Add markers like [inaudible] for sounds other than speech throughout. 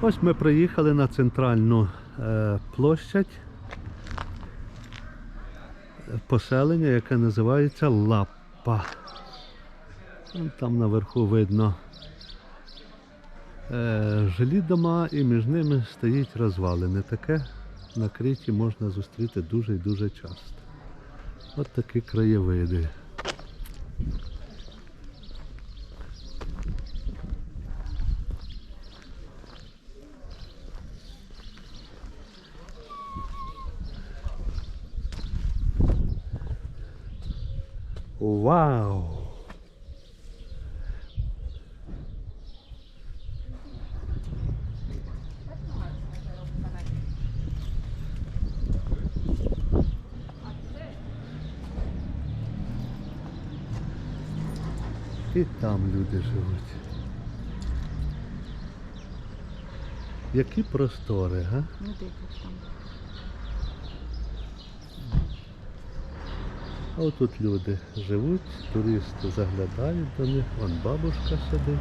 Ось ми приїхали на центральну е, площадь поселення, яке називається Лаппа. Там наверху видно е, жилі дома і між ними стоїть розвалини. Таке на Криті можна зустріти дуже і дуже часто. От такі краєвиди. Вау! І там люди живуть. Які простори, га? Ну, дико там. А отут люди живуть, туристи заглядають до них, вон бабушка сидить.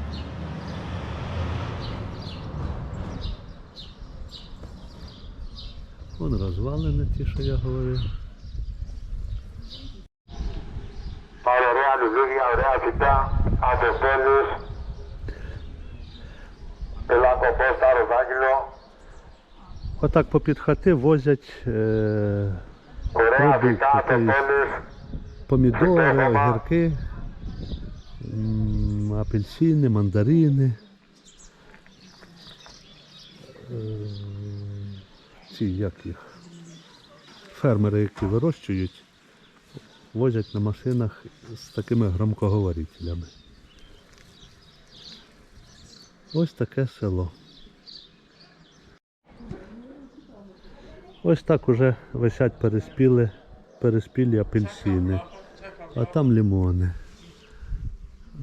Вон розвалені ті, що я говорив. Отак попід хати возять е, продукти помідори, огірки, апельсини, мандарини. Е, Ці як їх? Фермери, які вирощують, возять на машинах з такими громкоговорителями. Ось таке село. Ось так уже висять переспіли, переспілі апельсини, а там лимони.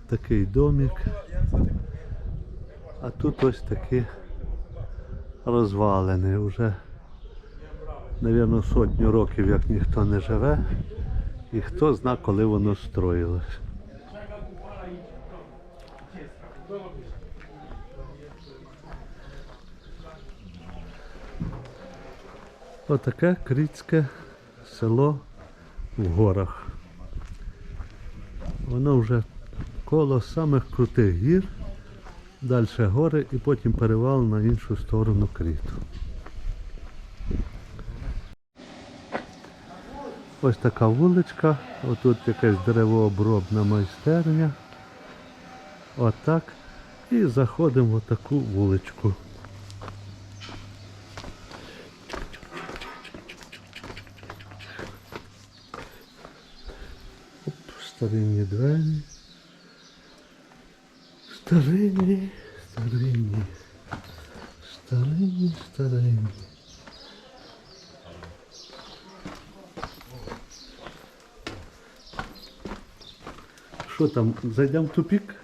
Такий домик. А тут ось такі розвалини. Уже, мабуть, сотню років як ніхто не живе. І хто зна, коли воно строїлось. Отаке крітське село в горах. Воно вже коло самих крутих гір, далі гори і потім перевал на іншу сторону кріту. Ось така вуличка, отут якась деревообробна майстерня. Отак. І заходимо в таку вуличку. Старинні двері. Старинні, старинні. Старинні, старинні. Що там, зайдемо в тупік?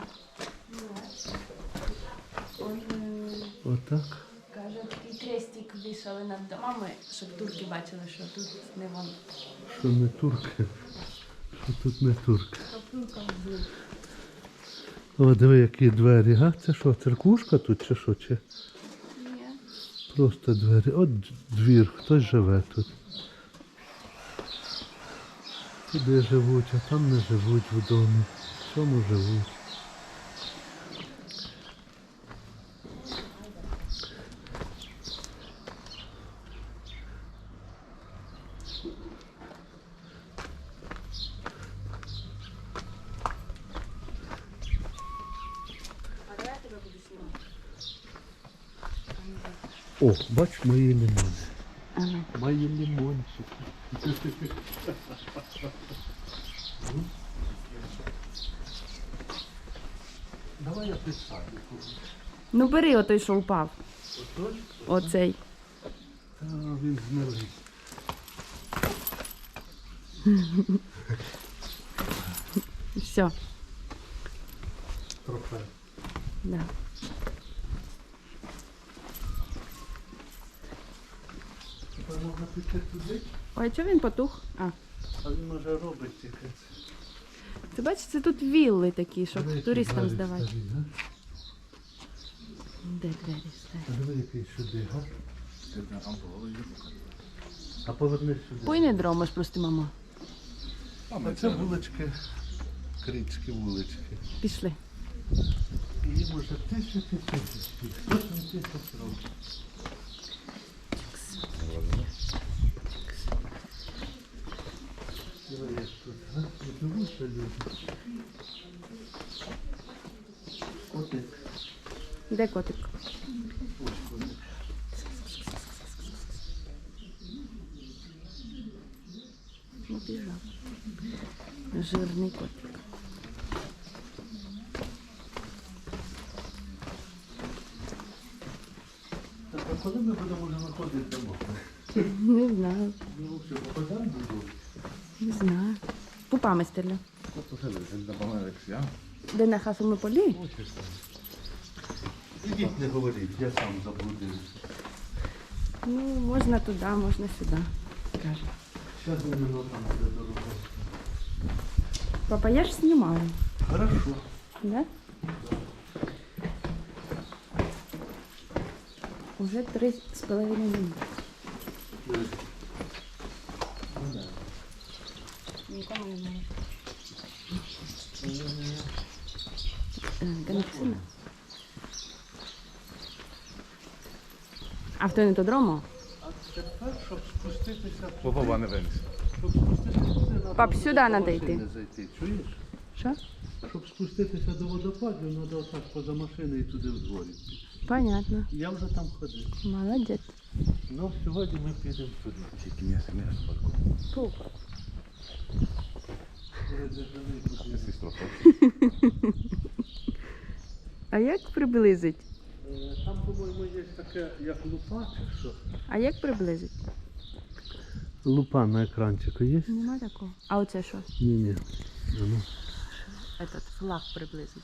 Отак. Каже, такий крестик вішали над домами, щоб турки бачили, що тут не вон. Що не турки. Тут не турк. О, диви, які двері, га? Це що, церкушка тут чи що? Чи? Ні. Просто двері. От двір, хтось живе тут. Туди живуть, а там не живуть в домі. В цьому живуть. А давай я тебе буду знімати. О, бач мої лимони. Ага. Мої лимончики. Давай я писаю. Ну бери отой, що. Отой? Оцей. Та він змерзлий. Все. Трофей. Да. Можна піти туди, Ой, а чого він потух? А. а він може робить тільки. Ти бачиш, це тут вілли такі, щоб Диви, які туристам двері здавати. старі, а? Де двері стоять? А диви, який сюди, га? А повернись сюди. Пой не дромиш просто, мамо. А це вулички, крицькі вулички. Пішли. І їм уже тисячі тисячі, сотні тисяч років. Як тут, га? Живуться люди. Котик. Де котик? Ну, біжав. Жирний котик. Так, а коли ми будемо вже виходити домой? Не знаю, Ну, що, попадаємо додому? Не знаю. Пупами elección. Де на хасовому полі? Ідіть, не говоріть, я сам заблудився. Ну, можна туди, можна сюди. Каже. Зараз ми там буде дорога. Папа, я ж знімаю. Хорошо. Да? Уже три з половиною минути. Нікому немає. Ганексина. Автоінтодрому? Тепер, щоб спуститися, Попова не винес. щоб спуститися туди, треба Пап, до сюди надо машини йти. зайти. Чуєш? Що? Щоб спуститися до водопадів, треба отак поза машиною і туди в дворі. Понятно. Я вже там ходив. Молодець. Ну, сьогодні ми підемо туди. Тільки не смієш спадку. Фу. А як приблизить? Там, по-моєму, є таке, як лупа чи що. А як приблизить? Лупа на екранчику є? Нема такого. А оце що? Ні, ні. Ну. Этот флаг приблизить.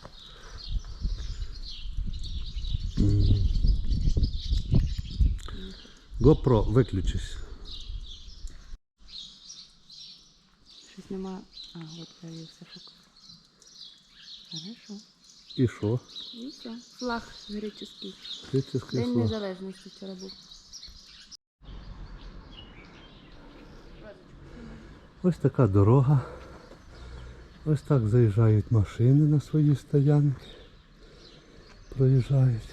GoPro, виключись. Щось нема. А, от появився фокус. Хорошо. І що? І все. Флаг греческий. Критичний День слог. незалежності вчора був. Ось така дорога. Ось так заїжджають машини на свої стоянки. Проїжджають.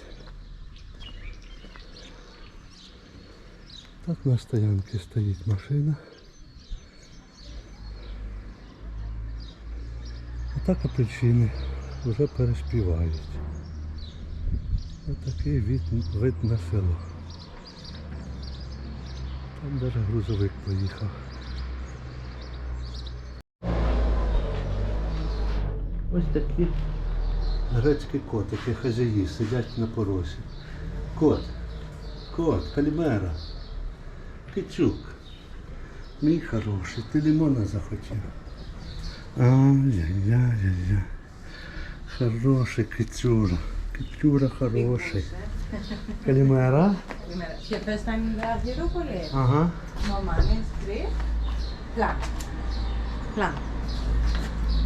Так на стоянці стоїть машина. Так апельсини вже переспівають. Ось такий вид, вид на село. Там даже грузовик поїхав. Ось такі грецькі котики, хазяї, сидять на поросі. Кот, кот, калімера, кичук. Мій хороший, ти лимона захотів. Ай-яй-яй-яй. Хороший кицюра. Кицюра хороший. Hierapolis. Ага.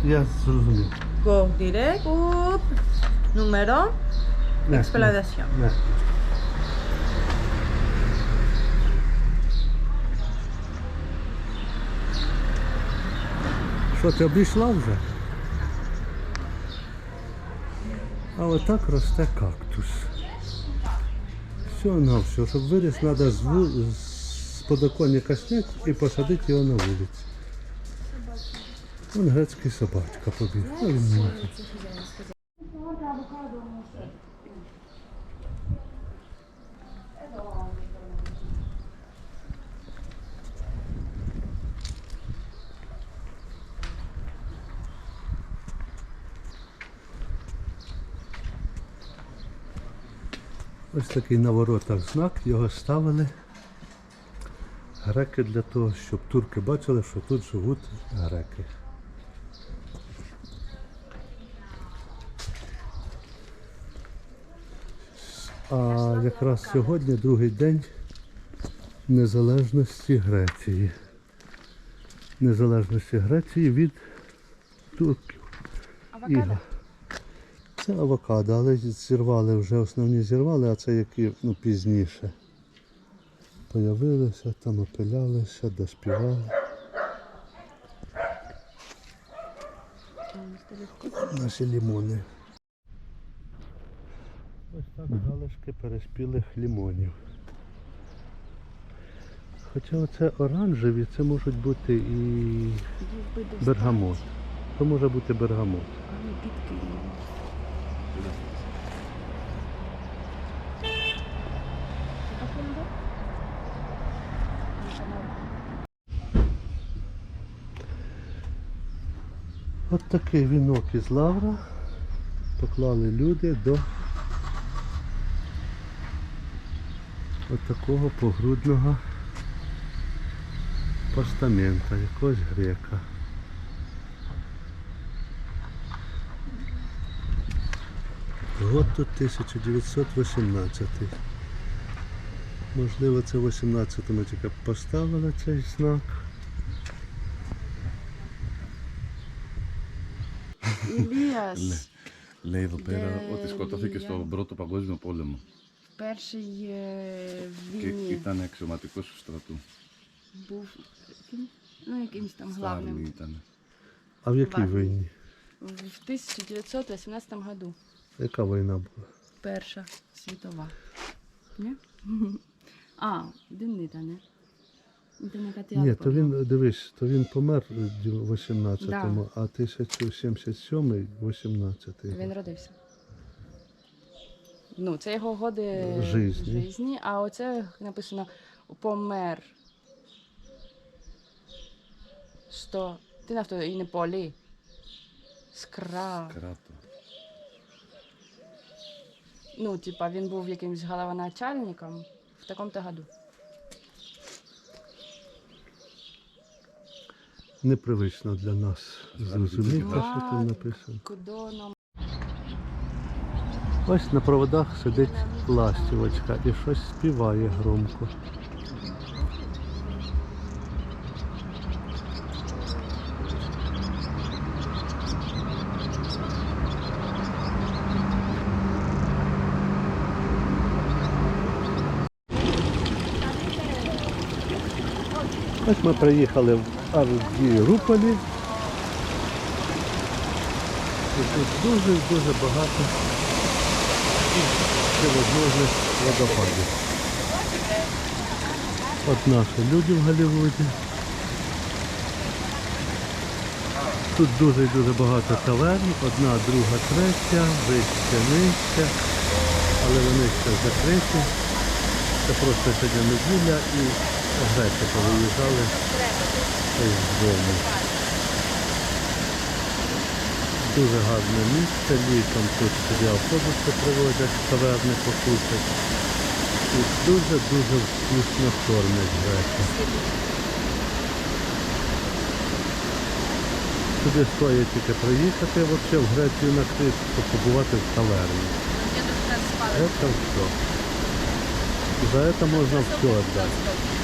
Я зрозумів. Go direct. Up. Número. Не, Exploración. Що, ти обійшла вже? А отак росте кактус. Все на все. Щоб виріс, треба з, ву- з подоконника зняти і посадити його на вулиці. Вон грецький собачка побіг. Ось такий на воротах знак, його ставили греки для того, щоб турки бачили, що тут живуть греки. А якраз сьогодні другий день незалежності Греції. Незалежності Греції від турків. Іга. Це авокадо, але зірвали вже основні зірвали, а це які ну, пізніше. Появилися, там опилялися, доспівали. Наші лімони. Ось так залишки переспілих лімонів. Хоча оце оранжеві, це можуть бути і бергамот. То може бути бергамот. Але підкинули. От такий вінок із лавра поклали люди до от такого погрудного постамента, якогось грека. Год тут 1918. Можливо, це в 18-му тільки поставили цей знак. Іліас, Λέει εδώ πέρα Ναι, ότι σκοτώθηκε Λία. στον Πρώτο Παγκόσμιο Πόλεμο перший е, в και війні ήταν αξιωματικός του στρατού. був ким? ну, якимсь там Στα главним. Άρμη ήταν. А в якій Ладно. війні? В 1918 году. Яка війна була? Перша світова. Ні? [laughs] А, Демнита, не? Ні, то він, дивись, то він помер у 18-му, а 1077-й-18-й. Він родився. Ну, це його годи Жизні. жизні, а оце написано помер. Сто. Ти на і не полі. Скра. Скрато. Ну, типа, він був якимсь головоначальником в такому-то году. Непривично для нас зрозуміти, що там написано. Кудоном. Ось на проводах сидить ластівочка і щось співає громко. Ось ми приїхали в Ардіруполі. І тут дуже-дуже багато всевозможних водопадів. От наші люди в Голлівуді. Тут дуже і дуже багато таверн, одна, друга, третя, вище, нижче, але вони ще закриті. Це просто сьогодні неділя і греки повиїжджали з дому. Дуже гарне місце, літом тут собі автобуси привозять, таверни покушать. І дуже-дуже вкусно кормять греки. Сюди стоїть тільки приїхати взагалі в Грецію на Крит, побувати в таверні. Это все. За это можно все отдать.